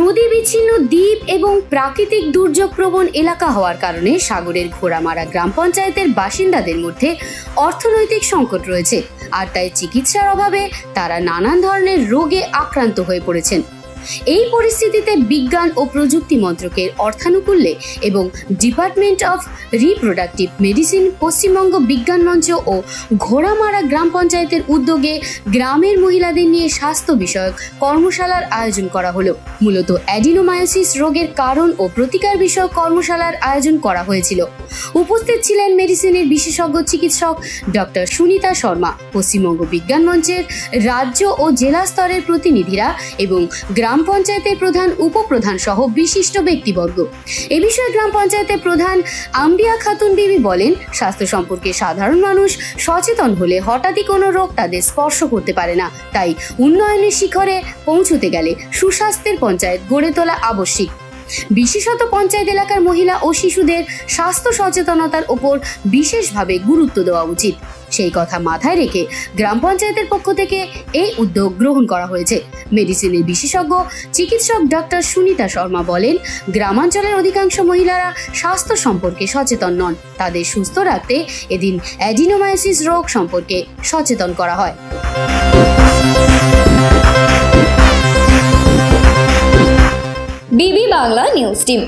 নদী বিচ্ছিন্ন দ্বীপ এবং প্রাকৃতিক দুর্যোগ প্রবণ এলাকা হওয়ার কারণে সাগরের ঘোড়ামারা গ্রাম পঞ্চায়েতের বাসিন্দাদের মধ্যে অর্থনৈতিক সংকট রয়েছে। আর তাই চিকিৎসার অভাবে তারা নানান ধরনের রোগে আক্রান্ত হয়ে পড়েছেন। এই পরিস্থিতিতে বিজ্ঞান ও প্রযুক্তি মন্ত্রকের অর্থানুকূল্যে এবং department of reproductive medicine, Paschimbanga Bigyan Mancha ও ঘোড়ামারা গ্রাম পঞ্চায়েতের উদ্যোগে গ্রামের মহিলাদের নিয়ে স্বাস্থ্য বিষয়ক কর্মশালার আয়োজন করা হলো। মূলত অ্যাডিনোমায়োসিস রোগের কারণ ও প্রতিকার বিষয়ক কর্মশালার আয়োজন করা হয়েছিল। উপস্থিত ছিলেন মেডিসিনের বিশেষজ্ঞ চিকিৎসক ডক্টর সুনিতা শর্মা, পশ্চিমবঙ্গ বিজ্ঞান মঞ্চের রাজ্য ও জেলা স্তরের প্রতিনিধিরা এবং গ্রাম পঞ্চায়েতের প্রধান, উপপ্রধান সহ বিশিষ্ট ব্যক্তিবর্গ। এ বিষয়ে গ্রাম পঞ্চায়েতের প্রধান আম্বিয়া খাতুন বিবি বলেন, স্বাস্থ্য সম্পর্কে সাধারণ মানুষ সচেতন হলে হঠাৎই কোনো রোগ তাদের স্পর্শ করতে পারে না। তাই উন্নয়নের শিখরে পৌঁছতে গেলে সুস্বাস্থ্যের পঞ্চায়েত গড়ে তোলা আবশ্যিক। বিশেষত পঞ্চায়েত এলাকার মহিলা ও শিশুদের স্বাস্থ্য সচেতনতার ওপর বিশেষভাবে গুরুত্ব দেওয়া উচিত। সেই কথা মাথায় রেখে গ্রাম পঞ্চায়েতের পক্ষ থেকে এই উদ্যোগ গ্রহণ করা হয়েছে। মেডিসিনের বিশেষজ্ঞ চিকিৎসক ডক্টর সুনিতা শর্মা বলেন, গ্রামাঞ্চলের অধিকাংশ মহিলারা স্বাস্থ্য সম্পর্কে সচেতন নন। তাদের সুস্থ রাখতে এদিন অ্যাডিনোমায়োসিস রোগ সম্পর্কে সচেতন করা হয়। বিবি বাংলা নিউজ টিম।